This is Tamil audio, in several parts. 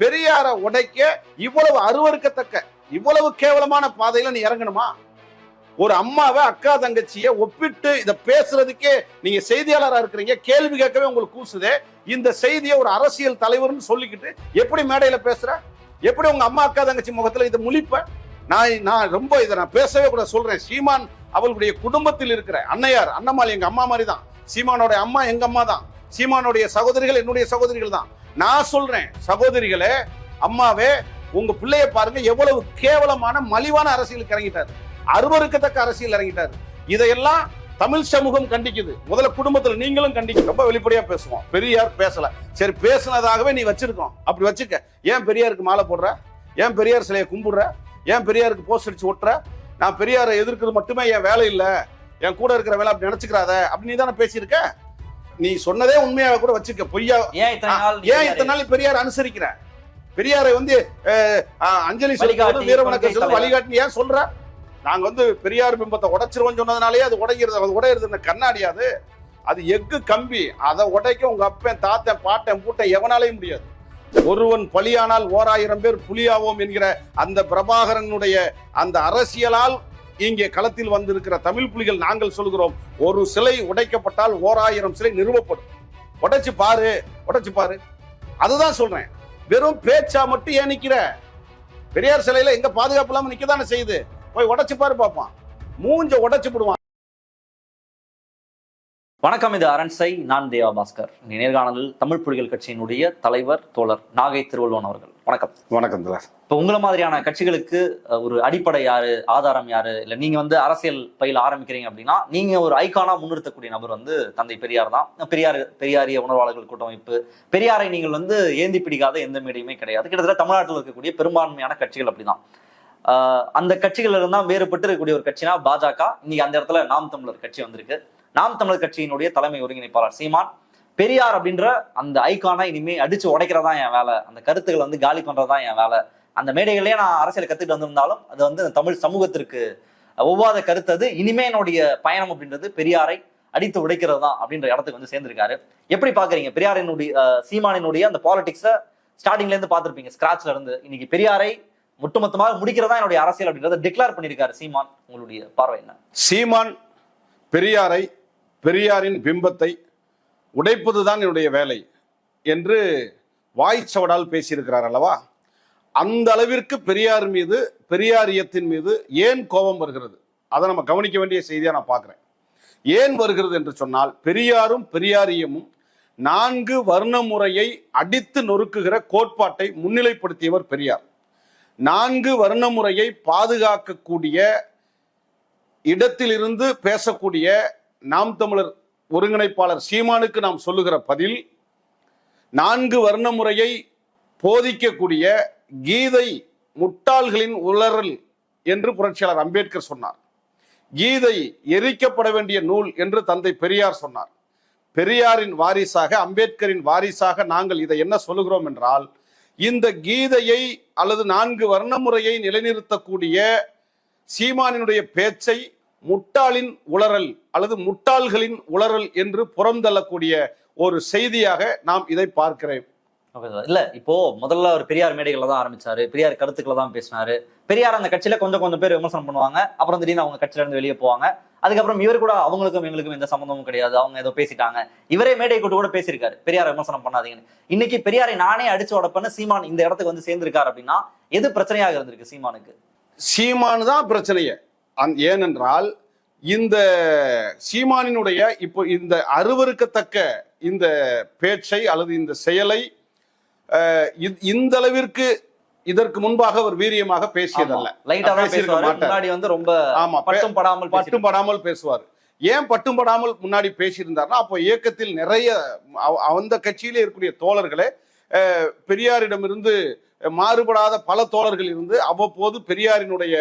பெரியாரை உடைக்க இவ்வளவு அருவருக்கத்தக்க இவ்வளவு கேவலமான பாதையில நீ இறங்கணுமா? ஒரு அம்மாவை அக்கா தங்கச்சிய ஒப்பிட்டு இதை பேசுறதுக்கே நீங்க செய்தியாளராக இருக்கிறீங்க. கேள்வி கேட்கவே உங்களுக்கு கூசுதே. இந்த செய்தியை ஒரு அரசியல் தலைவர்னு சொல்லிக்கிட்டு எப்படி மேடையில பேசுற? எப்படி உங்க அம்மா அக்கா தங்கச்சி முகத்துல இதை முழிப்ப? நான் நான் ரொம்ப இதை நான் பேசவே கூட சொல்றேன். சீமான் அவளுடைய குடும்பத்தில் இருக்கிற அன்னையார் அண்ணம்மாள் எங்க அம்மா மாதிரி தான் சீமானோட அம்மா எங்க அம்மா தான் சீமானுடைய சகோதரிகள் என்னுடைய சகோதரிகள் தான். நான் சொல்றேன் சகோதரிகளே அம்மாவே உங்க பிள்ளைய பாருங்க எவ்வளவு கேவலமான மலிவான அரசியலுக்கு இறங்கிட்டாரு. அருவருக்கத்தக்க அரசியல் இறங்கிட்டாரு. இதையெல்லாம் தமிழ் சமூகம் கண்டிக்குது. முதல்ல குடும்பத்துல நீங்களும் கண்டிக்க ரொம்ப வெளிப்படையா பேசுவோம். பெரியார் பேசல. சரி பேசினதாகவே நீ வச்சிருக்கோம். அப்படி வச்சுக்க. ஏன் பெரியாருக்கு மாலை போடுற? ஏன் பெரியார் சிலையை கும்பிடுற? ஏன் பெரியாருக்கு போஸ்ட் அடிச்சு ஓட்டுற நான் பெரியாரை எதிர்க்கிறது மட்டுமே என் வேலை இல்லை. என் கூட இருக்கிற வேலை அப்படி நினைச்சுக்கிறாத. அப்படி நீ தானே பேசியிருக்க? நீ சொன்னதே உண்மையாக கூட வச்சுக்க பொய்யா ஏன் இத்தனை நாள் பெரியார் அனுசரிக்கிற? பெரியாரை வந்து அஞ்சலி வழிகாட்டி, செலுத்துவது வீரவணக்க கொள்கை செலுத்து. வழிகாட்டி ஏன் சொல்ற? நாங்க வந்து பெரியார் பிம்பத்தை உடைச்சிருவோம் சொன்னதுனாலே அது உடைகிறது அது உடையிறது இந்த கண்ணாடி அது. அது எஃகு கம்பி. அதை உடைக்க உங்க அப்பன் தாத்தன் பாட்டன் பூட்டன் எவனாலையும் முடியாது. ஒருவன் பலியானால் ஓராயிரம் பேர் புலியாவோம் என்கிற அந்த பிரபாகரனுடைய அந்த அரசியலால் இங்கே களத்தில் வந்திருக்கிற தமிழ் புலிகள் நாங்கள் சொல்கிறோம் ஒரு சிலை உடைக்கப்பட்டால் ஓராயிரம் சிலை நிறுவப்படும். உடைச்சு பாரு உடைச்சு பாரு. அதுதான் சொல்றேன். வெறும் பேச்சா மட்டும் ஏன் நிக்கிற? பெரியார் சிலையில எங்க பாதுகாப்பு இல்லாம நிக்கதானே செய்யுது? போய் உடைச்சு பாரு பாப்பான் மூஞ்ச உடைச்சு விடுவான் வணக்கம் இது அரண்சை நான் தேவா பாஸ்கர். நேர்காணலில் தமிழ் புலிகள் கட்சியினுடைய தலைவர் தோழர் நாகை திருவள்ளுவன் அவர்கள். வணக்கம். வணக்கம் திலாஸ் இப்போ உங்களை மாதிரியான கட்சிகளுக்கு ஒரு அடிப்படை யாரு ஆதாரம் யாரு இல்ல நீங்க வந்து அரசியல் பயில ஆரம்பிக்கிறீங்க அப்படின்னா நீங்க ஒரு ஐகானா முன்னிறுத்தக்கூடிய நபர் வந்து தந்தை பெரியார் தான். பெரியார் பெரியாரிய உணர்வாளர்கள் கூட்டமைப்பு. பெரியாரை நீங்கள் வந்து ஏந்தி பிடிக்காத எந்த மேடையுமே கிடையாது. கிட்டத்தட்ட தமிழ்நாட்டில் இருக்கக்கூடிய பெரும்பான்மையான கட்சிகள் அப்படிதான். அந்த கட்சிகள் இருந்தா வேறுபட்டு இருக்கக்கூடிய ஒரு கட்சினா பாஜக. இன்னைக்கு அந்த இடத்துல நாம் தமிழர் கட்சி வந்திருக்கு. நாம் தமிழர் கட்சியினுடைய தலைமை ஒருங்கிணைப்பாளர் சீமான். பெரியார் அப்படின்ற அந்த ஐக்கானை இனிமே அடிச்சு உடைக்கிறதா என் வேலை. அந்த கருத்துக்களை வந்து காலி பண்றதா என் வேலை. அந்த மேடைகள்லயே நான் அரசியல் கத்துட்டு வந்திருந்தாலும் அது வந்து தமிழ் சமூகத்திற்கு ஒவ்வாத கருத்து அது. இனிமே என்னுடைய பயணம் அப்படின்றது பெரியாரை அடித்து உடைக்கிறது தான் அப்படின்ற இடத்துக்கு வந்து சேர்ந்திருக்காரு. எப்படி பாக்குறீங்க? பெரியாரினுடைய சீமானினுடைய அந்த பாலிடிக்ஸை ஸ்டார்டிங்ல இருந்து பார்த்திருப்பீங்க ஸ்கிராச்ல இருந்து. இன்னைக்கு பெரியாரை ஒட்டுமொத்தமாக முடிக்கிறதா என்னுடைய அரசியல் அப்படின்றத டிக்ளேர் பண்ணியிருக்காரு சீமான். உங்களுடைய பார்வை என்ன? சீமான் பெரியாரை பெரியாரின் பிம்பத்தை உடைப்பது தான் என்னுடைய வேலை என்று வாய்ச்சவடால் பேசியிருக்கிறார் அல்லவா? அந்த அளவிற்கு பெரியார் மீது பெரியாரியத்தின் மீது ஏன் கோபம் வருகிறது? அதை நம்ம கவனிக்க வேண்டிய செய்தியாக நான் பார்க்குறேன். ஏன் வருகிறது என்று சொன்னால் பெரியாரும் பெரியாரியமும் நான்கு வர்ண முறையை அடித்து நொறுக்குகிற கோட்பாட்டை முன்னிலைப்படுத்தியவர் பெரியார். நான்கு வர்ண முறையை பாதுகாக்கக்கூடிய இடத்திலிருந்து பேசக்கூடிய நாம் தமிழர் ஒருங்கிணைப்பாளர் சீமானுக்கு நாம் சொல்லுகிற பதில் நான்கு வர்ண முறையை போதிக்கக்கூடிய கீதை முட்டாள்களின் உளறல் என்று புரட்சியாளர் அம்பேத்கர் சொன்னார். கீதை எரிக்கப்பட வேண்டிய நூல் என்று தந்தை பெரியார் சொன்னார். பெரியாரின் வாரிசாக அம்பேத்கரின் வாரிசாக நாங்கள் இதை என்ன சொல்லுகிறோம் என்றால் இந்த கீதையை அல்லது நான்கு வர்ண முறையை நிலைநிறுத்தக்கூடிய சீமானினுடைய பேச்சை முட்டாளின் உளறல் அல்லது முட்டாள்களின் உளறல் என்று புறந்தள்ளக்கூடிய ஒரு செய்தியாக நாம் இதை பார்க்கிறேன். இல்ல இப்போ முதல்ல அவர் பெரியார் மேடைகள்ல தான் ஆரம்பிச்சாரு. பெரியார் கருத்துக்களை தான் பேசினாரு. பெரியார் அந்த கட்சியில கொஞ்சம் கொஞ்சம் பேர் விமர்சனம் பண்ணுவாங்க. அப்புறம் திடீர்னு அவங்க கட்சியில இருந்து வெளியே போவாங்க. அதுக்கப்புறம் இவர் கூட அவங்களுக்கும் எங்களுக்கும் எந்த சம்மந்தமும் கிடையாது. அவங்க ஏதோ பேசிட்டாங்க. இவரே மேடை கூட்டு கூட பேசியிருக்காரு. பெரியார் விமர்சனம் பண்ணாதீங்கன்னு. இன்னைக்கு பெரியாரை நானே அடிச்சு உடப்பன்னு சீமான் இந்த இடத்துக்கு வந்து சேர்ந்திருக்காரு அப்படின்னா எது பிரச்சனையாக இருந்திருக்கு சீமானுக்கு? சீமானு தான் பிரச்சனையே. அந் ஏனென்றால் இந்த சீமானினுடைய இப்போ இந்த அருவருக்கத்தக்க இந்த பேச்சை அல்லது இந்த செயலை இந்த அளவிற்கு இதற்கு முன்பாக அவர் வீரியமாக பேசியதல்ல. முன்னாடி வந்து ரொம்ப ஆமா. பட்டும் படாமல் பட்டும் படாமல் பேசுவார். ஏன் பட்டும் படாமல் முன்னாடி பேசியிருந்தார்னா அப்போ இயக்கத்தில் நிறைய அந்த கட்சியிலே இருக்கக்கூடிய தோழர்களே பெரியாரிடமிருந்து மாறுபடாத பல தோழர்கள் இருந்து அவ்வப்போது பெரியாரினுடைய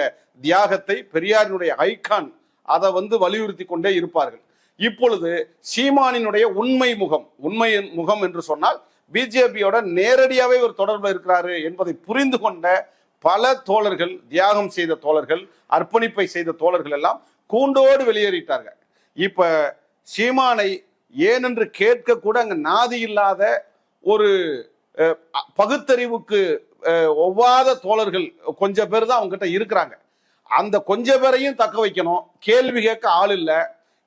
தியாகத்தை பெரியாரினுடைய ஐகான் அதை வந்து வலியுறுத்தி கொண்டே இருப்பார்கள். இப்பொழுது சீமானினுடைய உண்மை முகம் உண்மை முகம் என்று சொன்னால் பிஜேபியோட நேரடியாகவே ஒரு தொடர்பு இருக்கிறாரு என்பதை புரிந்து கொண்ட பல தோழர்கள் தியாகம் செய்த தோழர்கள் அர்ப்பணிப்பை செய்த தோழர்கள் எல்லாம் கூண்டோடு வெளியேறிட்டார்கள். இப்ப சீமானை ஏனென்று கேட்க கூட அங்க நாதி இல்லாத ஒரு பகுத்தறிவுக்கு ஒவ்வாத தோழர்கள் கொஞ்சம் பேர் தான் அவங்ககிட்ட இருக்கிறாங்க. அந்த கொஞ்ச பேரையும் தக்க வைக்கணும். கேள்வி கேட்க ஆள் இல்லை.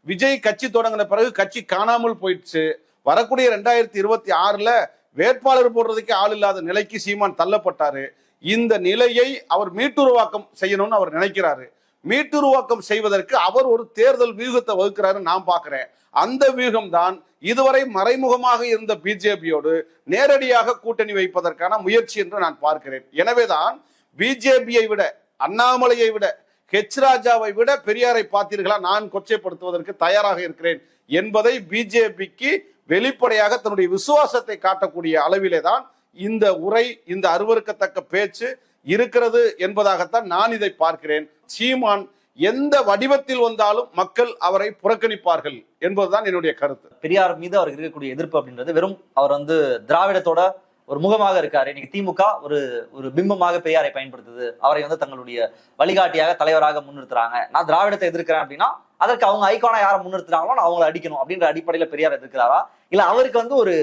விஜய் கட்சி தொடங்கின பிறகு கட்சி காணாமல் போயிடுச்சு. வரக்கூடிய ரெண்டாயிரத்தி இருபத்தி ஆறில் வேட்பாளர் போடுறதுக்கே ஆள் இல்லாத நிலைக்கு சீமான் தள்ளப்பட்டாரு. இந்த நிலையை அவர் மீட்டுருவாக்கம் செய்யணும்னு அவர் நினைக்கிறாரு. மீட்டுருவாக்கம் செய்வதற்கு அவர் ஒரு தேர்தல் வியூகத்தை வகுக்கிறாரு நான் பார்க்கிறேன். அந்த வியூகம் தான் இதுவரை மறைமுகமாக இருந்த பிஜேபியோடு நேரடியாக கூட்டணி வைப்பதற்கான முயற்சி என்று நான் பார்க்கிறேன். எனவேதான் பிஜேபியை விட அண்ணாமலையை விட ஹெச் ராஜாவை விட பெரியாரை பார்த்தீர்களா? நான் கொச்சைப்படுத்துவதற்கு தயாராக இருக்கிறேன் என்பதை பிஜேபிக்கு வெளிப்படையாக தன்னுடைய விசுவாசத்தை காட்டக்கூடிய அளவிலே தான் இந்த உரை இந்த அருவருக்கத்தக்க பேச்சு இருக்கிறது என்பதாகத்தான் நான் இதை பார்க்கிறேன். சீமான் எந்த வடிவத்தில் வந்தாலும் மக்கள் அவரை புறக்கணிப்பார்கள் என்பதுதான் என்னுடைய கருத்து. பெரியார் மீது அவருக்கு இருக்கக்கூடிய எதிர்ப்பு அப்படின்றது வெறும் அவர் வந்து திராவிடத்தோட ஒரு முகமாக இருக்காரு. இன்னைக்கு திமுக ஒரு ஒரு பிம்பமாக பெரியாரை பயன்படுத்துது. அவரை வந்து தங்களுடைய வழிகாட்டியாக தலைவராக முன்னிறுத்துறாங்க. நான் திராவிடத்தை எதிர்க்கிறேன் அப்படின்னா அதற்கு அவங்க ஐக்கானா யாரை முன்னிறுத்துறாங்களோ நான் அவங்களை அடிக்கணும் அப்படின்ற அடிப்படையில பெரியார் எதிர்க்கிறாரா? இல்ல அவருக்கு வந்து ஒரு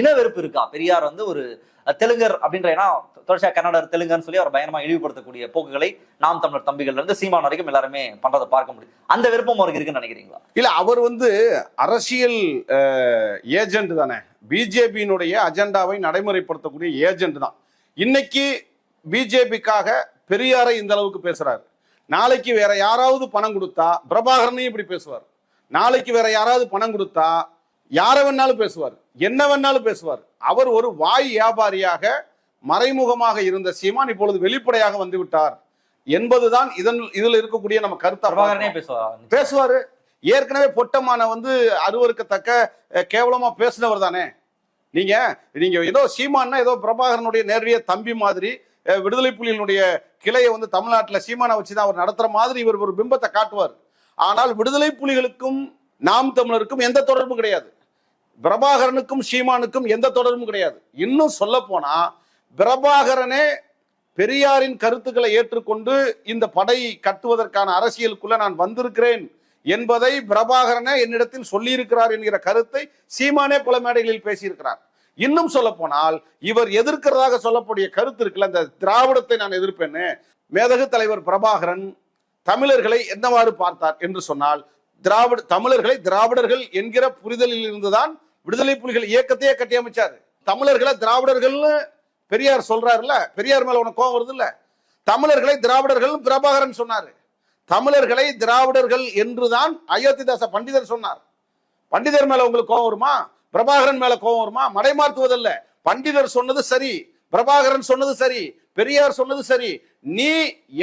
இன வெறுப்பு இருக்கா? பெரியார் வந்து ஒரு தெலுங்கர் அப்படின்ற ஏன்னா தொடர்ச்சியா கன்னடர் தெலுங்குன்னு சொல்லி அவர் பயங்கரமா இழிவுபடுத்தக்கூடிய போக்குகளை நாம் தமிழர் தம்பிகள்ல இருந்து சீமான் வரைக்கும் எல்லாருமே பண்றதை பார்க்க முடியும் அந்த விருப்பம் அவருக்கு இருக்குன்னு நினைக்கிறீங்களா? இல்ல அவர் வந்து அரசியல் ஏஜென்ட் தானே. பிஜேபியினுடைய அஜெண்டாவை நடைமுறைப்படுத்தக்கூடிய ஏஜென்ட் தான். இன்னைக்கு பிஜேபிக்காக பெரியாரை இந்த அளவுக்கு பேசுறாரு. நாளைக்கு வேற யாராவது பணம் கொடுத்தா பிரபாகரனையும் இப்படி பேசுவார். நாளைக்கு வேற யாராவது பணம் கொடுத்தா யாரை வேணாலும் பேசுவார். என்ன வேணாலும் பேசுவார். அவர் ஒரு வாய் வியாபாரியாக மறைமுகமாக இருந்த சீமான் இப்பொழுது வெளிப்படையாக வந்து விட்டார் என்பதுதான் இதன் இதுல இருக்கக்கூடிய நம்ம கருத்தா. பேசுவாரா? பேசுவாரு. ஏற்கனவே பொட்டமான வந்து அருவருக்கத்தக்க கேவலமா பேசினவர் தானே. நீங்க நீங்க ஏதோ சீமான்னா ஏதோ பிரபாகரனுடைய நேரடிய தம்பி மாதிரி விடுதலை புலிகளுடைய கிளையை வந்து தமிழ்நாட்டுல சீமானை வச்சுதான் அவர் நடத்துற மாதிரி இவர் ஒரு பிம்பத்தை காட்டுவார். ஆனால் விடுதலை புலிகளுக்கும் நாம் தமிழருக்கும் எந்த தொடர்பும் கிடையாது. பிரபாகரனுக்கும் சீமானுக்கும் எந்த தொடர்பும் கிடையாது. இன்னும் சொல்ல போனா பிரபாகரனே பெரியாரின் கருத்துக்களை ஏற்றுக்கொண்டு இந்த படை கட்டுவதற்கான அரசியலுக்குள்ள நான் வந்திருக்கிறேன் என்பதை பிரபாகரனே என்னிடத்தில் சொல்லியிருக்கிறார் என்கிற கருத்தை சீமானே பல மேடைகளில் பேசியிருக்கிறார். இன்னும் சொல்ல போனால் இவர் எதிர்க்கிறதாக சொல்லக்கூடிய கருத்து இருக்குல்ல இந்த திராவிடத்தை நான் எதிர்ப்பேன்னு. மேதகு தலைவர் பிரபாகரன் தமிழர்களை என்னவாறு பார்த்தார் என்று சொன்னால் திராவிட தமிழர்களை திராவிடர்கள் என்கிற புரிதலில் இருந்துதான் விடுதலை புலிகள் இயக்கத்தையே கட்டியமைச்சார். தமிழர்களை திராவிடர்கள்னு பெரியார் சொல்றாருல்ல பெரியார் மேல உனக்கு கோவம் வருது இல்ல தமிழர்களை திராவிடர்கள் பிரபாகரன் சொன்னாரு. தமிழர்களை திராவிடர்கள் என்றுதான் அயோத்திதாச பண்டிதர் சொன்னார். பண்டிதர் மேல உங்களுக்கு கோவம் வருமா? பிரபாகரன் மேல கோவம் வருமா? மடைமாற்றுவதல்ல பண்டிதர் சொன்னது சரி பிரபாகரன் சொன்னது சரி பெரியார் சொன்னது சரி. நீ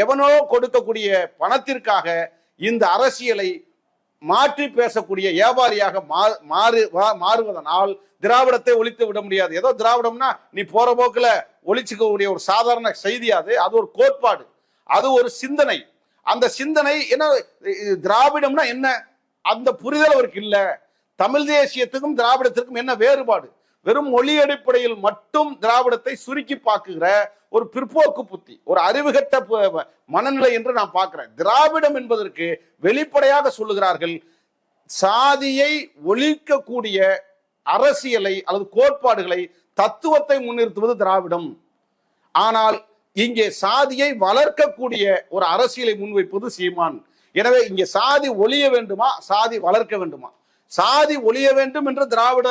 எவனோ கொடுக்கக்கூடிய பணத்திற்காக இந்த அரசியலை மாற்றி பேசக்கூடிய வியாபாரியாக மா- மாறு மாறுவதனால் திராவிடத்தை ஒழித்து விட முடியாது. ஏதோ திராவிடம்னா நீ போற போக்கில் ஒழிச்சுக்கக்கூடிய ஒரு சாதாரண செய்தி அது. அது ஒரு கோட்பாடு. அது ஒரு சிந்தனை. அந்த சிந்தனை என்ன திராவிடம்னா என்ன? அந்த புரிதல் அவருக்கு இல்லை. தமிழ் தேசியத்துக்கும் திராவிடத்திற்கும் என்ன வேறுபாடு? வெறும் மொழி அடிப்படையில் மட்டும் திராவிடத்தை சுருக்கி பார்க்குகிற ஒரு பிற்போக்கு புத்தி ஒரு அறிவுகட்ட மனநிலை என்று நான் பார்க்கிறேன். திராவிடம் என்பதற்கு வெளிப்படையாக சொல்லுகிறார்கள் சாதியை ஒழிக்கக்கூடிய அரசியலை அல்லது கோட்பாடுகளை தத்துவத்தை முன்னிறுத்துவது திராவிடம். ஆனால் இங்கே சாதியை வளர்க்கக்கூடிய ஒரு அரசியலை முன்வைப்பது சீமான். எனவே இங்கே சாதி ஒழிய வேண்டுமா சாதி வளர்க்க வேண்டுமா? சாதி ஒழிய வேண்டும் என்று திராவிட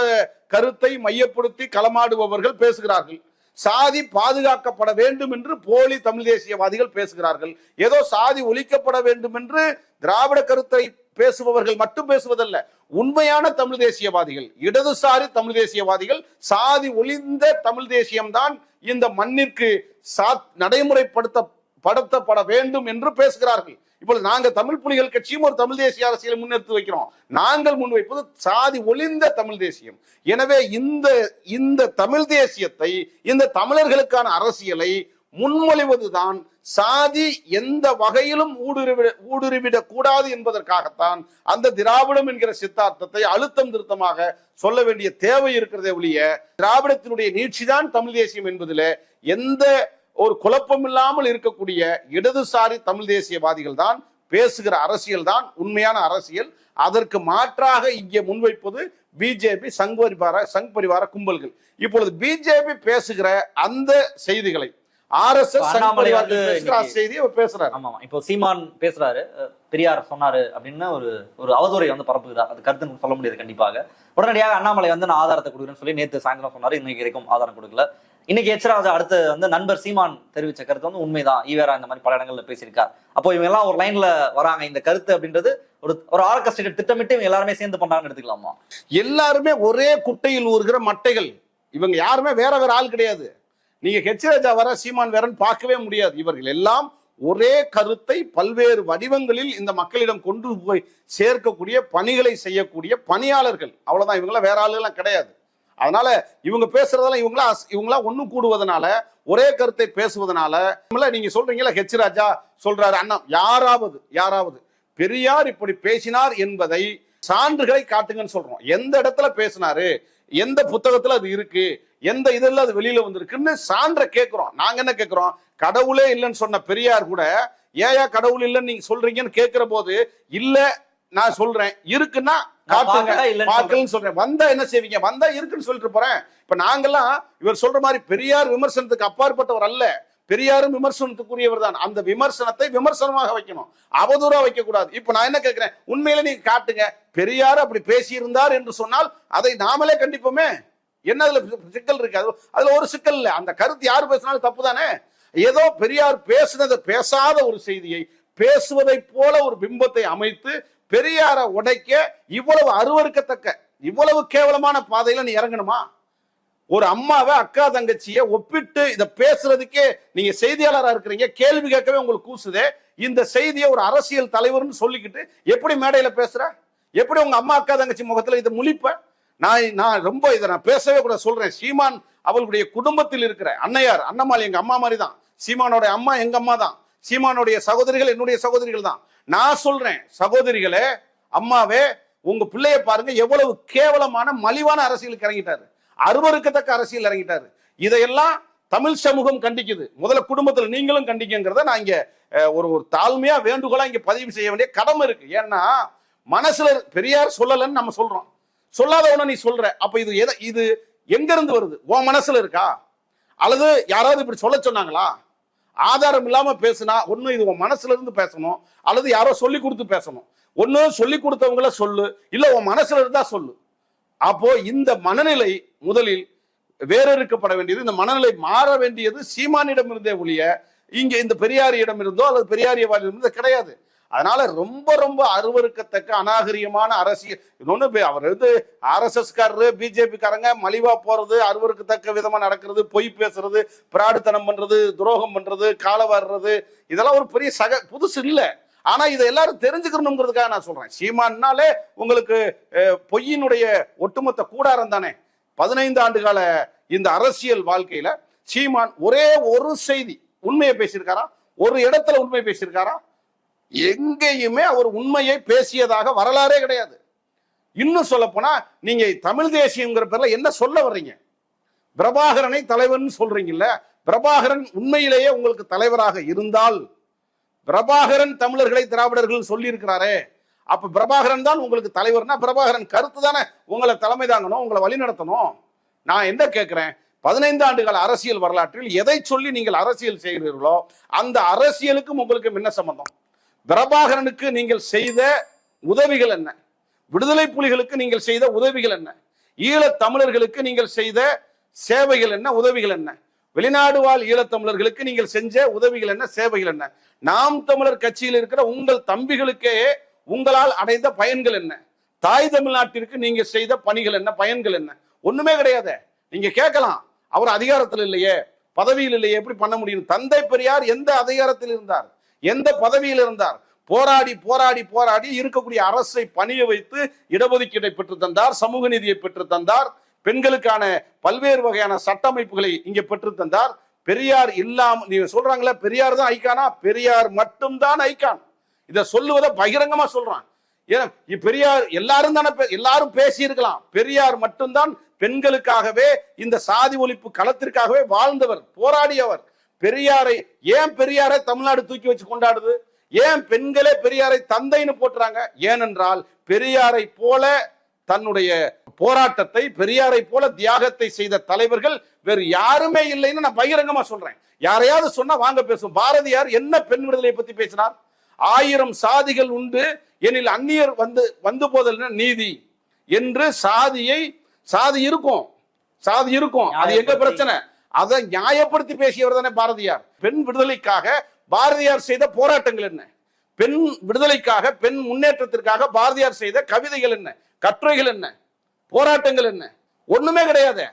கருத்தை மையப்படுத்தி களமாடுபவர்கள் பேசுகிறார்கள். சாதி பாதுகாக்கப்பட வேண்டும் என்று போலி தமிழ் தேசியவாதிகள் பேசுகிறார்கள். ஏதோ சாதி ஒழிக்கப்பட வேண்டும் என்று திராவிட கருத்தை பேசுபவர்கள் மட்டும் பேசுவதல்ல உண்மையான தமிழ் தேசியவாதிகள் இடதுசாரி தமிழ் தேசியவாதிகள் சாதி ஒளிந்த தமிழ் தேசியம்தான் இந்த மண்ணிற்கு சா நடைமுறைப்படுத்த படுத்தப்பட வேண்டும் என்று பேசுகிறார்கள். இப்பொழுது நாங்கள் தமிழ் புலிகள் கட்சியும் ஒரு தமிழ் தேசிய அரசியலை முன்னெடுத்து வைக்கிறோம். நாங்கள் முன்வைப்பது சாதி ஒளிந்த தமிழ் தேசியம். எனவே இந்த இந்த தமிழ் தேசியத்தை இந்த தமிழர்களுக்கான அரசியலை முன்மொழிவதுதான் சாதி எந்த வகையிலும் ஊடுருவிட ஊடுருவிடக் கூடாது என்பதற்காகத்தான் அந்த திராவிடம் என்கிற சித்தாந்தத்தை அழுத்தம் திருத்தமாக சொல்ல வேண்டிய தேவை இருக்கிறதே ஒழிய திராவிடத்தினுடைய நீட்சிதான் தமிழ் தேசியம் என்பதில் எந்த ஒரு குழப்பம் இல்லாமல் இருக்கக்கூடிய இடதுசாரி தமிழ் தேசியவாதிகள் தான் பேசுகிற அரசியல் தான் உண்மையான அரசியல். அதற்கு மாற்றாக இங்கே முன்வைப்பது பிஜேபி சங் பரிவார சங் பரிவார கும்பல்கள். இப்பொழுது பிஜேபி பேசுகிற அந்த செய்திகளை ஆர்எஸ்எஸ் பேசுகிற இன்னைக்கு- செய்தியை அவர் பேசுறாரு. ஆமா. இப்போ சீமான் பேசுறாரு. பெரியார் சொன்னாரு அப்படின்னு ஒரு ஒரு அவதூறை வந்து பரப்புகுதா அது கருத்து சொல்ல முடியாது கண்டிப்பாக. உடனடியாக அண்ணாமலை வந்து நான் ஆதாரத்தை கொடுக்குறேன்னு சொல்லி நேத்து சாயந்தரம் சொன்னாரு. இன்னைக்கு வரைக்கும் ஆதாரம் கொடுக்கல. இன்னைக்கு எச்ராஜா அடுத்து வந்து நண்பர் சீமான் தெரிவிச்ச கருத்து வந்து உண்மைதான். ஈவேரா இந்த மாதிரி பல இடங்கள்ல பேசியிருக்கார். அப்போ இவங்க எல்லாம் ஒரு லைன்ல வராங்க. இந்த கருத்து அப்படின்றது ஒரு ஒரு ஆர்கஸ்ட்ரேட் திட்டமிட்டு இவங்க எல்லாருமே சேர்ந்து பண்றாங்கன்னு எடுத்துக்கலாமா? எல்லாருமே ஒரே குட்டையில் ஊறுகிற மட்டைகள். இவங்க யாருமே வேற வேற ஆள் கிடையாது. நீங்க ஹெச் ராஜா வர சீமான் வேறன்னு பார்க்கவே முடியாது. இவர்கள் எல்லாம் ஒரே கருத்தை பல்வேறு வடிவங்களில் இந்த மக்களிடம் கொண்டு போய் சேர்க்கக்கூடிய பணிகளை செய்யக்கூடிய பணியாளர்கள். அவ்வளவுதான். இவங்களாம் வேற ஆளுகள்லாம் கிடையாது. அதனால இவங்க பேசுறதெல்லாம் இவங்களா இவங்களா ஒண்ணு கூடுவதனால ஒரே கருத்தை பேசுவதனால நீங்க சொல்றீங்களா ஹெச் ராஜா சொல்றாரு அண்ணா யாராவது யாராவது பெரியார் இப்படி பேசினார் என்பதை சான்றுகளை காட்டுங்கன்னு சொல்றோம். எந்த இடத்துல பேசினாரு எந்த புத்தகத்துல அது இருக்கு எந்த இதுல அது வெளியில வந்திருக்குன்னு சான்றை கேட்கிறோம் நாங்க என்ன கேட்கிறோம் கடவுளே இல்லைன்னு சொன்ன பெரியார் கூட ஏயா கடவுள் இல்லைன்னு நீங்க சொல்றீங்கன்னு கேட்கிற போது இல்ல நான் சொல்றேன். இருக்குன்னா காட்டுங்க. சொல்றேன். வந்தா என்ன செய்வீங்க? வந்தா இருக்குன்னு சொல்லிட்டு போறேன். இப்ப நாங்கெல்லாம் இவர் சொல்ற மாதிரி பெரியார் விமர்சனத்துக்கு அப்பாற்பட்டவர் அல்ல. பெரியாரும் விமர்சனத்துக்குரியவர் தான். அந்த விமர்சனத்தை விமர்சனமாக வைக்கணும். அவதூறா வைக்க கூடாது இப்ப நான் என்ன கேட்கிறேன்? உண்மையில நீங்க காட்டுங்க. பெரியார் அப்படி பேசியிருந்தார் என்று சொன்னால் அதை நாமளே கண்டிப்போமே. என்ன அதுல சிக்கல் இருக்கு? அது- அதுல ஒரு சிக்கல் இல்ல. அந்த கருத்து யார் பேசினாலும் தப்பு தானே? ஏதோ பெரியார் பேசுனதை பேசாத ஒரு செய்தியை பேசுவதை போல ஒரு பிம்பத்தை அமைத்து பெரியாரை உடைக்க இவ்வளவு அருவருக்கத்தக்க இவ்வளவு கேவலமான பாதையில நீ இறங்கணுமா? ஒரு அம்மாவை அக்கா தங்கச்சிய ஒப்பிட்டு இதை பேசுறதுக்கே நீங்க செய்தியாளராக இருக்கிறீங்க. கேள்வி கேட்கவே உங்களுக்கு கூசுதே. இந்த செய்தியை ஒரு அரசியல் தலைவர்னு சொல்லிக்கிட்டு எப்படி மேடையில பேசுற? எப்படி உங்க அம்மா அக்கா தங்கச்சி முகத்துல இதை முழிப்ப? நான் நான் ரொம்ப இதை நான் பேசவே கூட சொல்றேன். சீமான் அவளுடைய குடும்பத்தில் இருக்கிற அன்னையார் அண்ணம்மாள் எங்க அம்மா மாதிரி தான் சீமானோட அம்மா எங்க அம்மா தான் சீமானுடைய சகோதரிகள் என்னுடைய சகோதரிகள் தான். நான் சொல்றேன் சகோதரிகளே அம்மாவே உங்க பிள்ளைய பாருங்க எவ்வளவு கேவலமான மலிவான அரசியலுக்கு இறங்கிட்டாரு. அருவருக்கத்தக்க அரசியல் இறங்கிட்டாரு. இதையெல்லாம் தமிழ் சமூகம் கண்டிக்குது. முதல்ல குடும்பத்துல நீங்களும் கண்டிக்கங்கிறத நான் இங்க ஒரு ஒரு தாழ்மையா வேண்டுகோளா இங்க பதிவு செய்ய வேண்டிய கடமை இருக்கு. ஏன்னா மனசுல பெரியார் சொல்லலன்னு நம்ம சொல்றோம். சொல்லாத ஒண்ணு நீ சொல்ற. அப்ப இது எதை இது எங்க இருந்து வருது? உன் மனசுல இருக்கா? அல்லது யாராவது இப்படி சொல்ல சொன்னாங்களா? ஆதாரம் இல்லாம பேசுனா ஒன்னு இது உன் மனசுல இருந்து பேசணும் அல்லது யாரோ சொல்லி கொடுத்து பேசணும். ஒன்னு சொல்லி கொடுத்தவங்கள சொல்லு இல்ல உன் மனசுல இருந்தா சொல்லு. அப்போ இந்த மனநிலை முதலில் வேறறுக்கப்பட வேண்டியது. இந்த மனநிலை மாற வேண்டியது சீமானிடம் இருந்தே ஒழிய இங்க இந்த பெரியாரியிடம் இருந்தோ அல்லது பெரியாரியவாதிடம் இருந்தோ கிடையாது. அதனால ரொம்ப ரொம்ப அருவருக்கத்தக்க அநாகரியமான அரசியல். இன்னொன்று அவர் வந்து ஆர்எஸ்எஸ்காரரு பிஜேபிக்காரங்க மலிவாக போகிறது மலிவா போறது அருவருக்கத்தக்க விதமா நடக்கிறது பொய் பேசுறது பிராடுத்தனம் பண்றது துரோகம் பண்றது கால வர்றது இதெல்லாம் ஒரு பெரிய சக புதுசு இல்லை. ஆனா இதை எல்லாரும் தெரிஞ்சுக்கணுங்கிறதுக்காக நான் சொல்றேன். சீமான்னாலே உங்களுக்கு பொய்யினுடைய ஒட்டுமொத்த கூடாரம் தானே. பதினைந்து ஆண்டு கால இந்த அரசியல் வாழ்க்கையில சீமான் ஒரே ஒரு செய்தி உண்மையை பேசியிருக்காரா? ஒரு இடத்துல உண்மையை பேசியிருக்காரா? எங்கேயுமே அவர் உண்மையை பேசியதாக வரலாறே கிடையாது. இன்னும் சொல்ல போனா நீங்க தமிழ் தேசியங்கிற பேர்ல என்ன சொல்ல வர்றீங்க? பிரபாகரனை தலைவர்னு சொல்றீங்கல்ல பிரபாகரன் உண்மையிலேயே உங்களுக்கு தலைவராக இருந்தால் பிரபாகரன் தமிழர்களை திராவிடர்கள் சொல்லியிருக்கிறாரே அப்ப பிரபாகரன் தான் உங்களுக்கு தலைவர்னா பிரபாகரன் கருத்து தானே உங்களை தலைமை தாங்கணும் உங்களை வழி நடத்தணும். நான் என்ன கேட்கிறேன் பதினைந்து ஆண்டுகால அரசியல் வரலாற்றில் எதை சொல்லி நீங்கள் அரசியல் செய்கிறீர்களோ அந்த அரசியலுக்கும் உங்களுக்கும் என்ன சம்பந்தம்? பிரபாகரனுக்கு நீங்கள் செய்த உதவிகள் என்ன? விடுதலை புலிகளுக்கு நீங்கள் செய்த உதவிகள் என்ன? ஈழத் தமிழர்களுக்கு நீங்கள் செய்த சேவைகள் என்ன? உதவிகள் என்ன? வெளிநாடு வாழ் ஈழத்தமிழர்களுக்கு நீங்கள் செஞ்ச உதவிகள் என்ன? சேவைகள் என்ன? நாம் தமிழர் கட்சியில் இருக்கிற உங்கள் தம்பிகளுக்கே உங்களால் அடைந்த பயன்கள் என்ன? தாய் தமிழ்நாட்டிற்கு நீங்க செய்த பணிகள் என்ன? பயன்கள் என்ன? ஒண்ணுமே கிடையாது. நீங்க கேட்கலாம். அவர் அதிகாரத்தில் இல்லையே. பதவியில் இல்லையே. எப்படி பண்ண முடியும்? தந்தை பெரியார் எந்த அதிகாரத்தில் இருந்தார்? எந்த பதவியில் இருந்தார்? போராடி போராடி போராடி இருக்கக்கூடிய அரசை பணிய வைத்து இடஒதுக்கீட்டை பெற்று தந்தார் சமூக நீதியை பெற்று தந்தார் பெண்களுக்கான பல்வேறு வகையான சட்டமைப்புகளை இங்கே பெற்று தந்தார். பெரியார் இல்லாம நீங்க சொல்றாங்களே பெரியார் தான் ஐக்கானா? பெரியார் மட்டும்தான் ஐக்கான். இதை சொல்லுவதை பகிரங்கமா சொல்றான். ஏன்னா பெரியார் எல்லாரும் தானே எல்லாரும் பேசியிருக்கலாம். பெரியார் மட்டும்தான் பெண்களுக்காகவே இந்த சாதி ஒழிப்பு களத்திற்காகவே வாழ்ந்தவர் போராடியவர். பெரியாரை ஏன் பெரியாரை தமிழ்நாடு தூக்கி வச்சு கொண்டாடுது? ஏன் பெண்களே பெரியாரை தந்தைன்னு போட்டுறாங்க? ஏனென்றால் பெரியாரை போல தன்னுடைய போராட்டத்தை பெரியாரை போல தியாகத்தை செய்த தலைவர்கள் வேறு யாருமே இல்லைன்னு நான் பகிரங்கமா சொல்றேன். யாரையாவது சொன்னா வாங்க பேசும் பாரதியார் என்ன பெண் விடுதலையை பத்தி பேசினார்? ஆயிரம் சாதிகள் உண்டு எனில் அந்நியர் வந்து வந்து போதல் நீதி. என்று சாதியை சாதி இருக்கும். சாதி இருக்கும். அது எங்க. பிரச்சனை? அதை நியாயப்படுத்தி பேசியவர் தானே பாரதியார். பெண் விடுதலைக்காக பாரதியார் செய்த போராட்டங்கள் என்ன? பெண் விடுதலைக்காக பெண் முன்னேற்றத்திற்காக பாரதியார் செய்த கவிதைகள் என்ன? கட்டுரைகள் என்ன? போராட்டங்கள் என்ன? ஒண்ணுமே கிடையாது.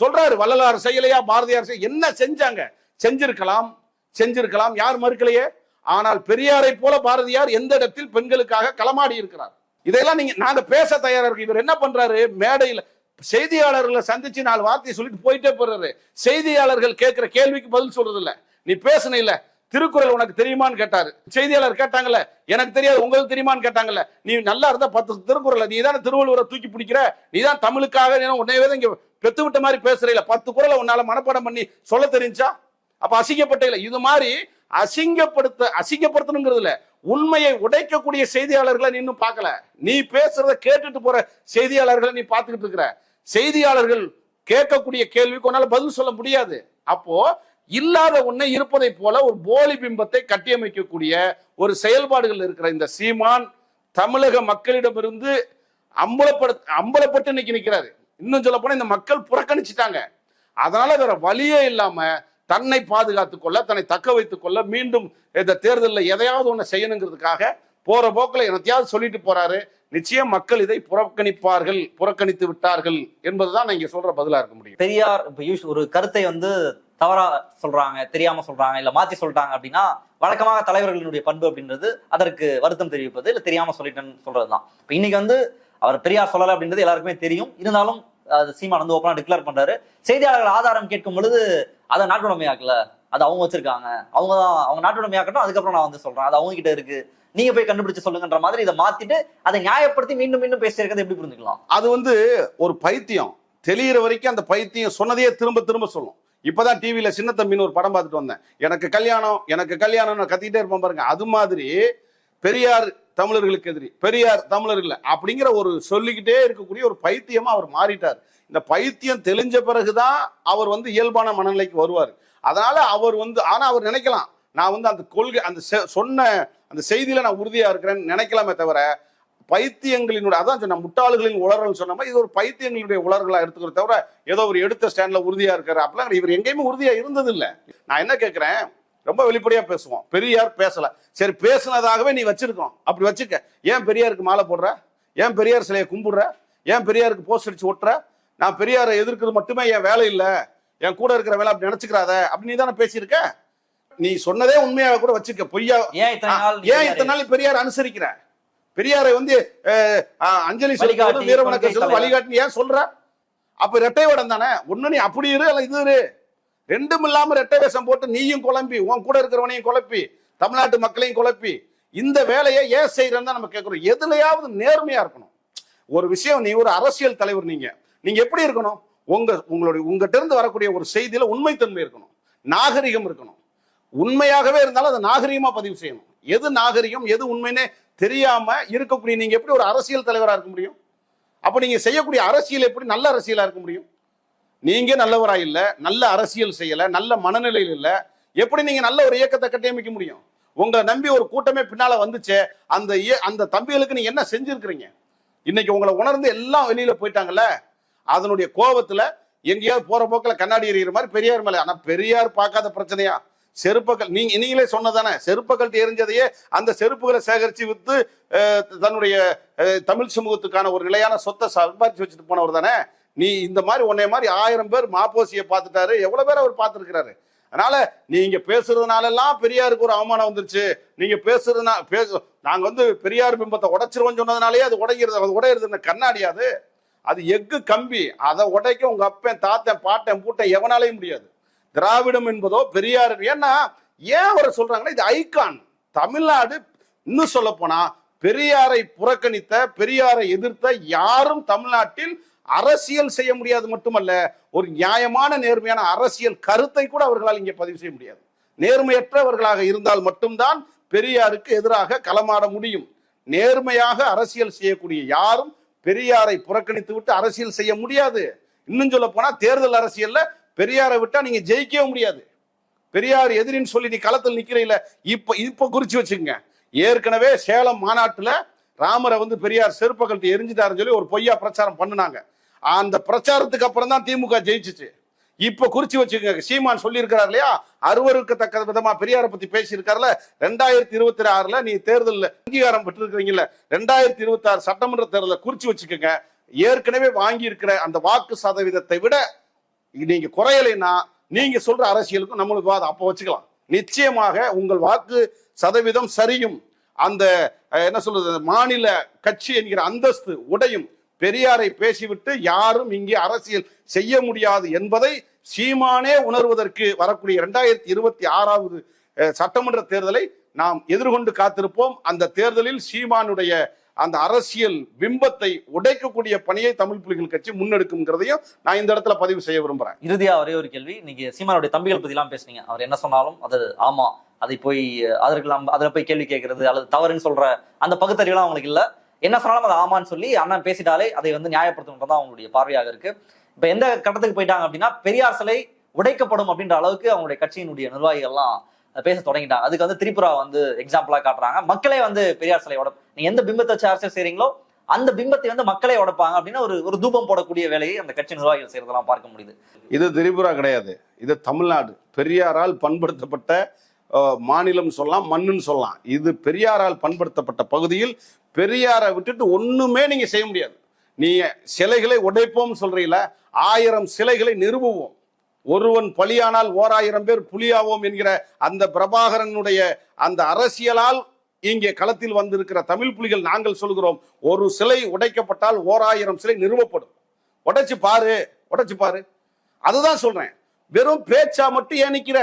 சொல்றாரு வள்ளலார் செய்யலையா? பாரதியார் செய்ய என்ன செஞ்சாங்க? செஞ்சிருக்கலாம் செஞ்சிருக்கலாம். யார் மறுக்கலையே? ஆனால் பெரியாரை போல பாரதியார் எந்த இடத்தில் பெண்களுக்காக களமாடி இருக்கிறார்? இதையெல்லாம் நீங்க நாங்க பேச தயாரா இருக்கு இவர் என்ன பண்றாரு? மேடையில் செய்தியாளர்களை சந்திச்சு நாலு வார்த்தையை சொல்லிட்டு போயிட்டே போறாரு. செய்தியாளர்கள் கேட்கிற கேள்விக்கு பதில் சொல்றது இல்ல நீ பேசுன இல்ல. திருக்குறள் உனக்கு தெரியுமான்னு கேட்டாரு. செய்தியாளர் கேட்டாங்கல்ல எனக்கு தெரியாது உங்களுக்கு தெரியுமான்னு கேட்டாங்கல்ல. நீ நல்லா இருந்தா பத்து திருக்குறள் நீ தானே திருவள்ளுவரை தூக்கி பிடிக்கிற? நீ தான் தமிழுக்காக உன்னையவே தான் இங்க பெத்து விட்ட மாதிரி பேசுறீல பத்து குறளை உன்னால மனப்பாடம் பண்ணி சொல்ல தெரிஞ்சா? அப்ப அசிங்கப்பட்ட இல்ல. இது மாதிரி அசிங்கப்படுத்த அசிங்கப்படுத்தணுங்கிறது இல்லை. உண்மையை உடைக்கக்கூடிய செய்தியாளர்களை நீ இன்னும் பார்க்கல. நீ பேசுறத கேட்டுட்டு போற செய்தியாளர்களை நீ பார்த்துக்கிட்டு இருக்கிற. செய்தியாளர்கள் கேட்கக்கூடிய கேள்விக்கு உன்னால பதில் சொல்ல முடியாது. அப்போ இல்லாத ஒன்றை இருப்பதை போல ஒரு போலி பிம்பத்தை கட்டியமைக்கக்கூடிய ஒரு செயல்பாடுகள் இருக்கிற இந்த சீமான் தமிழக மக்களிடமிருந்து அம்பலப்பட அம்பலப்பட்டு இன்னைக்கு நிற்கிறாரு இன்னும் சொல்ல போனா இந்த மக்கள் புறக்கணிச்சிட்டாங்க. அதனால வேற வழியே இல்லாம தன்னை பாதுகாத்துக் கொள்ள தன்னை தக்க வைத்துக் கொள்ள மீண்டும் இந்த தேர்தலில் எதையாவது ஒன்று செய்யணுங்கிறதுக்காக போற போக்கில் எனத்தையாவது சொல்லிட்டு போறாரு. நிச்சயம் மக்கள் இதை புறக்கணிப்பார்கள் புறக்கணித்து விட்டார்கள் என்பதுதான் நான் இங்க சொல்ற பதிலா இருக்க முடியும். பெரியார் இப்ப யூஸ் ஒரு கருத்தை வந்து தவறா சொல்றாங்க தெரியாம சொல்றாங்க இல்ல மாத்தி சொல்றாங்க அப்படின்னா வழக்கமாக தலைவர்களினுடைய பண்பு அப்படின்றது அதற்கு வருத்தம் தெரிவிப்பது இல்ல தெரியாம சொல்லிட்டேன்னு சொல்றதுதான். இப்ப இன்னைக்கு வந்து அவர் பெரியார் சொல்லல அப்படின்றது எல்லாருக்குமே தெரியும். இருந்தாலும் அது சீமான் வந்து ஓப்பனா டிக்ளேர் பண்றாரு. செய்தியாளர்கள் ஆதாரம் கேட்கும் பொழுது அதை நாட்டுடைமையாக்கல. அது அவங்க வச்சிருக்காங்க. அவங்க தான் அவங்க நாட்டுடைமையாக்கட்டும் அதுக்கப்புறம் நான் வந்து சொல்றேன். அது அவங்க கிட்ட இருக்கு. நீங்க போய் கண்டுபிடிச்சு சொல்லுங்கன்ற மாதிரி இதை மாத்திட்டு அதை நியாயப்படுத்தி மீண்டும் மீண்டும் பேசியிருக்கிறது எப்படி புரிஞ்சுக்கலாம்? அது வந்து ஒரு பைத்தியம். தெளிகிற வரைக்கும் அந்த பைத்தியம் சொன்னதையே திரும்ப திரும்ப சொல்லும். இப்பதான் டிவியில சின்ன தம்பின்னு ஒரு படம் பார்த்துட்டு வந்தேன். எனக்கு கல்யாணம் எனக்கு கல்யாணம்னு கத்திக்கிட்டே இருப்பேன் பாருங்க. அது மாதிரி பெரியார் தமிழர்களுக்கு எதிரி. பெரியார் தமிழர் அப்படிங்கிற ஒரு சொல்லிக்கிட்டே இருக்கக்கூடிய ஒரு பைத்தியமா அவர் மாறிட்டார். இந்த பைத்தியம் தெளிஞ்ச பிறகுதான் அவர் வந்து இயல்பான மனநிலைக்கு வருவார். அதனால அவர் வந்து ஆனா அவர் நினைக்கலாம். நான் வந்து அந்த கொள்கை அந்த செ- சொன்ன அந்த செய்தியில நான் உறுதியா இருக்கிறேன்னு நினைக்கலாமே தவிர பைத்தியங்களினுடைய அதான் சொன்ன முட்டாள்களின் உளறல் சொன்ன மாதிரி இது ஒரு பைத்தியங்களுடைய உலர்களா எடுத்துக்கிறத தவிர ஏதோ ஒரு எடுத்த ஸ்டாண்ட்ல உறுதியா இருக்காரு. அப்பெல்லாம் இவர் எங்கேயுமே உறுதியா இருந்தது நான் என்ன கேட்கிறேன் ரொம்ப வெளிப்படையா பேசுவோம். பெரியார் பேசல. சரி பேசுனதாகவே நீ வச்சிருக்கோம் அப்படி வச்சுக்க. ஏன் பெரியாருக்கு மாலை போடுற? ஏன் பெரியார் சிலையை கும்பிடுற? ஏன் பெரியாருக்கு போஸ்ட் அடிச்சு ஒட்டுற? நான் பெரியாரை எதிர்க்கிறது மட்டுமே என் வேலை இல்ல. என் கூட இருக்கிற வேலை அப்படி நினைச்சுக்கிறாத. அப்படி நீ தானே பேசியிருக்க? நீ சொன்னதே உண்மையாக கூட வச்சுக்க. பொய்யா ஏன் இத்தனை நாள் பெரியாரை- அனுசரிக்கிற? பெரியாரை வந்து அஞ்சலி செலுத்துவது வழிகாட்டி, வீரவணக்க கொள்கை செலுத்து. வழிகாட்டி ஏன் சொல்ற? அப்ப ரெட்டை வேடம் தானே? ஒண்ணு நீ அப்படி இரு அல்ல இது இரு. ரெண்டும் இல்லாம ரெட்டை வேஷம் போட்டு நீயும் குழம்பி உன் கூட இருக்கிறவனையும் குழப்பி தமிழ்நாட்டு மக்களையும் குழப்பி இந்த வேலையை ஏன் செய்யறேன்னு தான் நம்ம கேட்கிறோம். எதுலையாவது நேர்மையா இருக்கணும். ஒரு விஷயம் நீ ஒரு அரசியல் தலைவர் நீங்க. நீங்க எப்படி இருக்கணும்? உங்க உங்களுடைய உங்ககிட்ட இருந்து வரக்கூடிய ஒரு செய்தியில உண்மைத்தன்மை இருக்கணும். நாகரிகம் இருக்கணும். உண்மையாகவே இருந்தாலும் அதை நாகரிகமா பதிவு செய்யணும். எது நாகரிகம் எது உண்மைன்னே தெரியாம இருக்கக்கூடிய நீங்க எப்படி ஒரு அரசியல் தலைவரா இருக்க முடியும்? அப்ப நீங்க செய்யக்கூடிய அரசியல் எப்படி நல்ல அரசியலா இருக்க முடியும்? நீங்க நல்லவரா இல்ல நல்ல அரசியல் செய்யல நல்ல மனநிலையில் இல்ல. எப்படி நீங்க நல்ல ஒரு இயக்கத்தை கட்டியமைக்க முடியும்? உங்களை நம்பி ஒரு கூட்டமே பின்னால வந்துச்சே அந்த அந்த தம்பிகளுக்கு நீங்க என்ன செஞ்சிருக்கிறீங்க? இன்னைக்கு உங்களை உணர்ந்து எல்லாம் வெளியில போயிட்டாங்கல்ல? அதனுடைய கோபத்துல எங்கேயாவது போற போக்கில் கண்ணாடி எறிகிற மாதிரி பெரியார் மேல ஆனா பெரியார் பார்க்காத பிரச்சனையா? செருப்பக்கள் நீங்க நீங்களே சொன்னதானே செருப்பக்கல் எரிஞ்சதையே அந்த செருப்புகளை சேகரித்து விற்று தன்னுடைய தமிழ் சமூகத்துக்கான ஒரு நிலையான சொத்தை சம்பாதிச்சு வச்சுட்டு போனவர் தானே நீ இந்த மாதிரி உன்னை மாதிரி ஆயிரம் பேர் மாப்போசியை பார்த்துட்டாரு எவ்வளவு பேர் அவர் பார்த்துருக்கிறாரு? அதனால நீங்க பேசுறதுனாலெல்லாம் பெரியாருக்கு ஒரு அவமானம் வந்துருச்சு. நீங்க பேசுறதுனா பேச நாங்க வந்து பெரியார் பிம்பத்தை உடைச்சிருவோம் சொன்னதுனாலயே அது உடைக்கிறது அது உடையிறது கண்ணாடி அது. அது எஃகு கம்பி. அதை உடைக்க உங்க அப்பன் தாத்தன் பாட்டன் பூட்டன் எவனாலையும் முடியாது. திராவிடம் என்பதோ பெரியார். ஏன்னா ஏன் அவரை சொல்றாங்கன்னா இது ஐகான். தமிழ்நாடு இன்னும் சொல்ல போனா பெரியாரை புறக்கணித்த பெரியாரை எதிர்த்த யாரும் தமிழ்நாட்டில் அரசியல் செய்ய முடியாது மட்டுமல்ல ஒரு நியாயமான நேர்மையான அரசியல் கருத்தை கூட அவர்களால் இங்கே பதிவு செய்ய முடியாது. நேர்மையற்றவர்களாக இருந்தால் மட்டும்தான் பெரியாருக்கு எதிராக களமாட முடியும். நேர்மையாக அரசியல் செய்யக்கூடிய யாரும் பெரியாரை புறக்கணித்து விட்டு அரசியல் செய்ய முடியாது. இன்னும் சொல்ல போனா தேர்தல் அரசியல்ல பெரியாரை விட்டா நீங்க ஜெயிக்கவே முடியாது. பெரியார் எதிரின்னு சொல்லி நீ களத்தில் நிக்கிறீல இப்ப இப்ப குறிச்சு வச்சுங்க ஏற்கனவே சேலம் மாநாட்டுல ராமரை வந்து பெரியார் செருப்பகல்ட்டு எரிஞ்சிட்டாருன்னு சொல்லி ஒரு பொய்யா பிரச்சாரம் பண்ணினாங்க. அந்த பிரச்சாரத்துக்கு அப்புறம் தான் திமுக ஜெயிச்சுச்சு. இப்ப குறிச்சு வச்சுக்கோங்க. சீமான் சொல்லியிருக்கிறார் இல்லையா? அருவருக்கத்தக்க விதமா பெரியாரை பத்தி பேசியிருக்காருல. ரெண்டாயிரத்தி இருபத்தி ஆறுல நீ தேர்தலில் அங்கீகாரம் பெற்றிருக்கிறீங்கல்ல. ரெண்டாயிரத்தி இருபத்தி ஆறு சட்டமன்ற தேர்தலில் குறிச்சு வச்சுக்கோங்க. ஏற்கனவே வாங்கி இருக்கிற அந்த வாக்கு சதவீதத்தை விட நீங்க குறையலைன்னா நீங்க சொல்ற அரசியலுக்கும் நம்மளுக்கு வாதம் அப்போ வச்சுக்கலாம். நிச்சயமாக உங்கள் வாக்கு சதவீதம் சரியும். அந்த என்ன சொல்றது? மாநில கட்சி என்கிற அந்தஸ்து உடையும். பெரியாரை பேசிவிட்டு யாரும் இங்கே அரசியல் செய்ய முடியாது என்பதை சீமானே உணர்வதற்கு வரக்கூடிய இரண்டாயிரத்தி இருபத்தி ஆறாவது சட்டமன்ற தேர்தலை நாம் எதிர்கொண்டு காத்திருப்போம். அந்த தேர்தலில் சீமானுடைய அந்த அரசியல் பிம்பத்தை உடைக்கக்கூடிய பணியை தமிழ் புலிகள் கட்சி முன்னெடுக்கும்ங்கிறதையும் நான் இந்த இடத்துல பதிவு செய்ய விரும்புறேன். இறுதியா ஒரே ஒரு கேள்வி. நீங்க சீமானுடைய தம்பிகள் பத்தி எல்லாம் பேசுனீங்க. அவர் என்ன சொன்னாலும் அது ஆமா அதை போய் அதற்கு நம்ம போய் கேள்வி கேட்கறது அல்லது தவறுன்னு சொல்ற அந்த பகுத்தறிவுலாம் அவங்களுக்கு இல்லை. என்ன சொன்னாலும் அது ஆமான்னு சொல்லி அண்ணன் பேசிட்டாலே அதை வந்து நியாயப்படுத்தணும் தான் அவங்களுடைய பார்வையாக இருக்கு. இப்ப எந்த கட்டத்துக்கு போயிட்டாங்க அப்படின்னா பெரியார் சிலை உடைக்கப்படும் அப்படின்ற அளவுக்கு அவங்களுடைய கட்சியினுடைய நிர்வாகிகள்லாம் பேச தொடங்கிட்டாங்க. அதுக்கு வந்து திரிபுரா வந்து எக்ஸாம்பிளா காட்டுறாங்க. மக்களே வந்து பெரியார் சிலை உட நீங்க எந்த பிம்பத்தை வச்சு அரசியல் செய்றீங்களோ அந்த பிம்பத்தை வந்து மக்களே உடைப்பாங்க அப்படின்னா ஒரு ஒரு தூபம் போடக்கூடிய வேலையை அந்த கட்சி நிர்வாகிகள் செய்யறதெல்லாம் பார்க்க முடியுது. இது திரிபுரா கிடையாது. இது தமிழ்நாடு. பெரியாரால் பண்படுத்தப்பட்ட மாநிலம் சொல்லலாம் மண்ணுன்னு சொல்லலாம். இது பெரியாரால் பண்படுத்தப்பட்ட பகுதியில் பெரியாரை விட்டுட்டு ஒண்ணுமே நீங்க செய்ய முடியாது. நீ சிலைகளை உடைப்போம் சொல்றீங்கள ஆயிரம் சிலைகளை நிறுவுவோம். ஒருவன் பலியானால் ஓராயிரம் பேர் புலியாவோம் என்கிற அந்த பிரபாகரனுடைய அந்த அரசியலால் இங்கே களத்தில் வந்திருக்கிற தமிழ் புலிகள் நாங்கள் சொல்கிறோம் ஒரு சிலை உடைக்கப்பட்டால் ஓராயிரம் சிலை நிறுவப்படும். உடைச்சு பாரு உடைச்சு பாரு. அதுதான் சொல்றேன். வெறும் பேச்சா மட்டும் ஏன் நிக்கிற?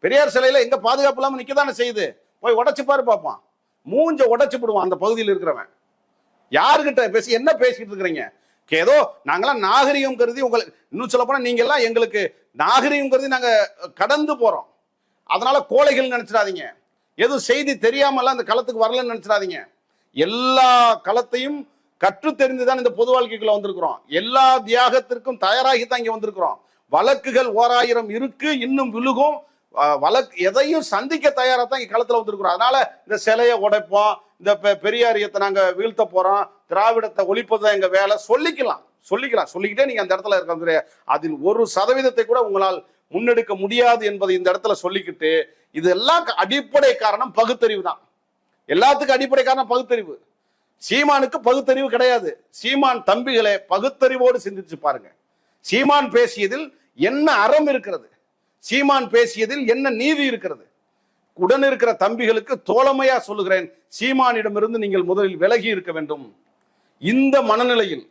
பெரியார் சிலையில எங்க பாதுகாப்பு இல்லாம நிக்கதானே செய்யுது? போய் உடைச்சு பாரு பாப்பான். மூஞ்ச உடச்சு போடுவான் அந்த பகுதியில் இருக்கிறவன். யாருகிட்ட பேசி என்ன பேசிட்டு இருக்கிறீங்க? ஏதோ நாங்களாம் நாகரிகம் கருதி உங்களுக்கு இன்னும் சொல்ல போனா நீங்க எல்லாம் எங்களுக்கு நாகரிகம் கருதி நாங்க கடந்து போறோம். அதனால கோழைகள் நினைச்சிடாதீங்க. எதுவும் செய்தி தெரியாமலாம் அந்த களத்துக்கு வரலன்னு நினைச்சிடாதீங்க. எல்லா களத்தையும் கற்று தெரிந்துதான் இந்த பொது வாழ்க்கைக்குள்ள வந்திருக்கிறோம். எல்லா தியாகத்திற்கும் தயாராகி தான் இங்க வந்திருக்கிறோம். வழக்குகள் ஓராயிரம் இருக்கு இன்னும் விழுகும். வழக்கு எதையும் சந்திக்க தயாராக தான் இங்கே களத்துல வந்திருக்கிறோம். அதனால இந்த சிலையை உடைப்போம் இந்த பெ- பெரியாரியத்தை நாங்கள் வீழ்த்த போகிறோம் திராவிடத்தை ஒழிப்பது தான் எங்கள் வேலை. சொல்லிக்கலாம் சொல்லிக்கலாம். சொல்லிக்கிட்டே நீங்கள் அந்த இடத்துல இருக்கிற அதில் ஒரு சதவீதத்தை கூட உங்களால் முன்னெடுக்க முடியாது என்பதை இந்த இடத்துல சொல்லிக்கிட்டு இதெல்லாம் எல்லாம் அடிப்படை காரணம் பகுத்தறிவு தான். எல்லாத்துக்கும் அடிப்படை காரணம் பகுத்தறிவு. சீமானுக்கு பகுத்தறிவு கிடையாது. சீமான் தம்பிகளை பகுத்தறிவோடு சிந்திச்சு பாருங்க. சீமான் பேசியதில் என்ன அறம் இருக்கிறது? சீமான் பேசியதில் என்ன நீதி இருக்கிறது? உடன் இருக்கிற தம்பிகளுக்கு தோழமையா சொல்லுகிறேன். சீமானிடமிருந்து நீங்கள் முதலில் விலகி இருக்க வேண்டும். இந்த மனநிலையில்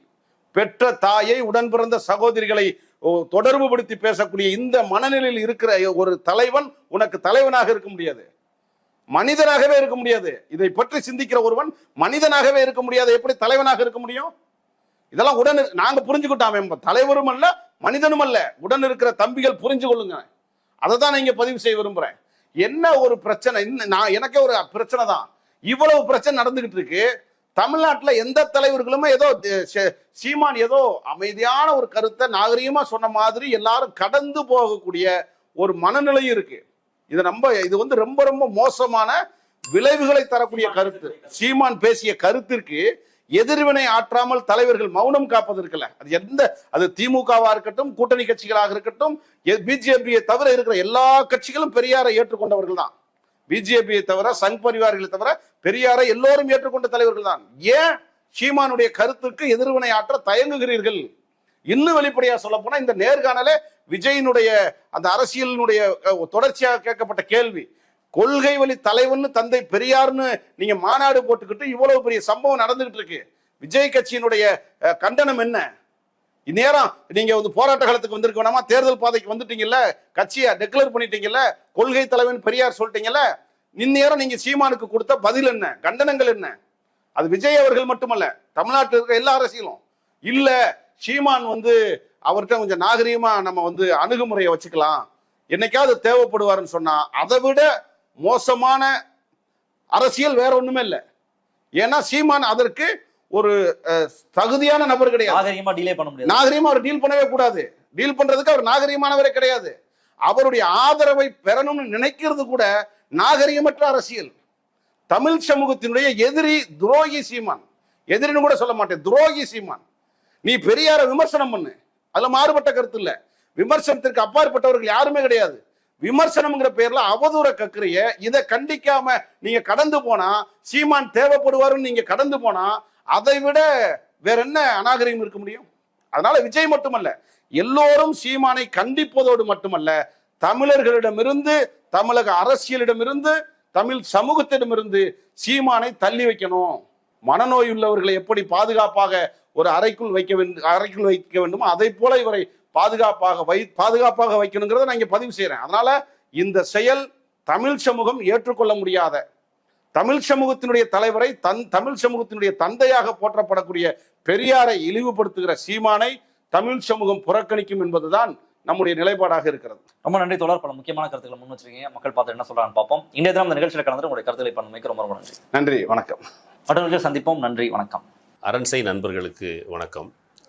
பெற்ற தாயை உடன் பிறந்த சகோதரிகளை தொடர்பு தொடர்புபடுத்தி பேசக்கூடிய இந்த மனநிலையில் இருக்கிற ஒரு தலைவன் உனக்கு தலைவனாக இருக்க முடியாது. மனிதனாகவே இருக்க முடியாது. இதை பற்றி சிந்திக்கிற ஒருவன் மனிதனாகவே இருக்க முடியாது. எப்படி தலைவனாக இருக்க முடியும்? இதெல்லாம் உடன் நாங்க புரிஞ்சுக்கிட்டோம் தலைவரும் அல்ல மனிதனும் அல்ல. உடன் இருக்கிற தம்பிகள் புரிஞ்சு கொள்ளுங்க அதை தான் நான் பதிவு செய்ய விரும்புறேன். என்ன ஒரு பிரச்சனை? நான் எனக்கே ஒரு பிரச்சனை தான். இவ்வளவு பிரச்சனை நடந்துகிட்டு இருக்கு. தமிழ்நாட்டில் எந்த தலைவர்களுமே ஏதோ சே- சீமான் ஏதோ அமைதியான ஒரு கருத்தை நாகரீகமா சொன்ன மாதிரி எல்லாரும் கடந்து போகக்கூடிய ஒரு மனநிலையும் இருக்கு. இது ரொம்ப இது வந்து ரொம்ப ரொம்ப மோசமான விளைவுகளை தரக்கூடிய கருத்து. சீமான் பேசிய கருத்திற்கு எதிர்வினை ஆற்றாமல் தலைவர்கள் மௌனம் காப்பதற்குல அது எந்த அது திமுகவா இருக்கட்டும் கூட்டணி கட்சிகளாக இருக்கட்டும் பிஜேபியை தவிர இருக்கிற எல்லா கட்சிகளும் பெரியாரை ஏற்றுக்கொண்டவர்கள் தான். பிஜேபியை தவிர சங் பரிவார்களை தவிர பெரியாரை எல்லோரும் ஏற்றுக்கொண்ட தலைவர்கள் தான். ஏன்? சீமானுடைய கருத்துக்கு எதிர்வினை ஆற்ற தயங்குகிறீர்கள். இன்னும் வெளிப்படையா சொல்ல போனா இந்த நேர்காணலே விஜயினுடைய அந்த அரசியலினுடைய தொடர்ச்சியாக கேட்கப்பட்ட கேள்வி. கொள்கை வழி தலைவன் தந்தை பெரியார்னு நீங்க மாநாடு போட்டுக்கிட்டு இவ்வளவு பெரிய சம்பவம் நடந்துகிட்டு இருக்கு. விஜய் கட்சியினுடைய கண்டனம் என்ன? இந்நேரம் நீங்க வந்து போராட்ட காலத்துக்கு வந்திருக்க வேணாமா? தேர்தல் பாதைக்கு வந்துட்டீங்கல்ல? கட்சியை டெக்ளேர் பண்ணிட்டீங்கல்ல? கொள்கை தலைவன் பெரியார் சொல்லிட்டீங்கல்ல? இந்நேரம் நீங்க சீமானுக்கு கொடுத்த பதில் என்ன? கண்டனங்கள் என்ன? அது விஜய் அவர்கள் மட்டுமல்ல தமிழ்நாட்டில் இருக்கிற எல்லா அரசியலும். இல்ல சீமான் வந்து அவர்கிட்ட கொஞ்சம் நாகரீகமா நம்ம வந்து அணுகுமுறையை வச்சுக்கலாம். என்னைக்காவது தேவைப்படுவாருன்னு சொன்னா அதை விட மோசமான அரசியல் வேற ஒண்ணுமே இல்லை. ஏன்னா சீமான் அதற்கு ஒரு தகுதியான நபர் கிடையாது. நாகரிகமா டிலே பண்ண முடியாது. நாகரிகமா அவர் டீல் பண்ணவே கூடாது. டீல் பண்றதுக்கு அவர் நாகரிகமானவரே கிடையாது. அவருடைய ஆதரவை பெறணும்னு நினைக்கிறது கூட நாகரிகமற்ற அரசியல். தமிழ் சமூகத்தினுடைய எதிரி துரோகி சீமான். எதிரின்னு கூட சொல்ல மாட்டேன். துரோகி சீமான். நீ பெரியார விமர்சனம் பண்ணு. அதுல மாறுபட்ட கருத்து இல்ல. விமர்சனத்திற்கு அப்பாற்பட்டவர்கள் யாருமே கிடையாது. விமர்சனம்ங்கிற பேர்ல அவதூற கக்குறிய இதை கண்டிக்காம நீங்க கடந்து போனா சீமான் தேவைப்படுவாருன்னு நீங்க கடந்து போனா அதை விட வேற என்ன அநாகரிகம் இருக்க முடியும்? அதனால விஜய் மட்டுமல்ல எல்லோரும் சீமானை கண்டிப்பதோடு மட்டுமல்ல தமிழர்களிடமிருந்து தமிழக அரசியலிடமிருந்து தமிழ் சமூகத்திடமிருந்து சீமானை தள்ளி வைக்கணும். மனநோய் உள்ளவர்களை எப்படி பாதுகாப்பாக ஒரு அறைக்குள் வைக்க வேண்டும் அறைக்குள் வைக்க வேண்டுமோ அதை போல இவரை பாதுகாப்பாக வை பாதுகாப்பாக வைக்கணுங்கிறத நான் இங்க பதிவு செய்யறேன் அதனால இந்த செயல் தமிழ் சமூகம் ஏற்றுக்கொள்ள முடியாத தமிழ் சமூகத்தினுடைய தலைவரை தன் தமிழ் சமூகத்தினுடைய தந்தையாக போற்றப்படக்கூடிய பெரியாரை இழிவுபடுத்துகிற சீமானை தமிழ் சமூகம் புறக்கணிக்கும் என்பதுதான் நம்முடைய நிலைப்பாடாக இருக்கிறது. ரொம்ப நன்றி தொடர் பல முக்கியமான கருத்துக்களை முன் வச்சிருக்கீங்க. மக்கள் பார்த்து என்ன சொல்றாங்கன்னு பார்ப்போம். இன்றைய தினம் இந்த நிகழ்ச்சியில் கலந்து உங்களுடைய கருத்துக்களை பண்ணமைக்கு ரொம்ப ரொம்ப நன்றி. நன்றி. வணக்கம். மற்றவர்கள் சந்திப்போம். நன்றி. வணக்கம். அரண்சை நண்பர்களுக்கு வணக்கம்.